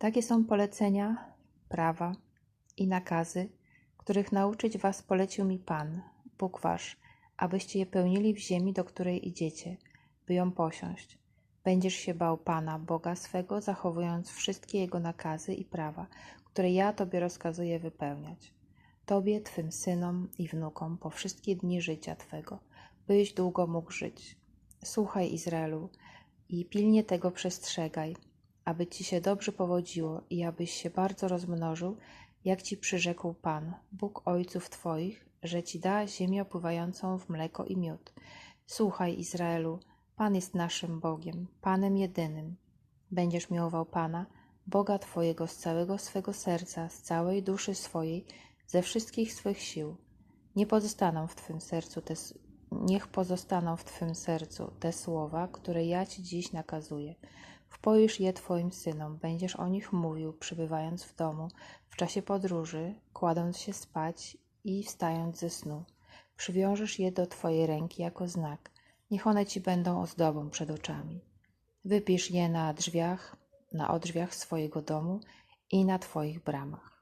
Takie są polecenia, prawa i nakazy, których nauczyć was polecił mi Pan, Bóg wasz, abyście je pełnili w ziemi, do której idziecie, by ją posiąść. Będziesz się bał Pana, Boga swego, zachowując wszystkie Jego nakazy i prawa, które ja Tobie rozkazuję wypełniać. Tobie, Twym synom i wnukom po wszystkie dni życia Twego, byś długo mógł żyć. Słuchaj, Izraelu, i pilnie tego przestrzegaj, aby Ci się dobrze powodziło i abyś się bardzo rozmnożył, jak Ci przyrzekł Pan, Bóg Ojców Twoich, że Ci da ziemię opływającą w mleko i miód. Słuchaj, Izraelu, Pan jest naszym Bogiem, Panem jedynym. Będziesz miłował Pana, Boga Twojego z całego swego serca, z całej duszy swojej, ze wszystkich swych sił. Nie pozostaną w Twym sercu te, niech pozostaną w Twym sercu te słowa, które ja Ci dziś nakazuję. Wpoisz je Twoim synom, będziesz o nich mówił, przybywając w domu, w czasie podróży, kładąc się spać i wstając ze snu. Przywiążesz je do Twojej ręki jako znak. Niech one Ci będą ozdobą przed oczami. Wypisz je na drzwiach, na odrzwiach swojego domu i na Twoich bramach.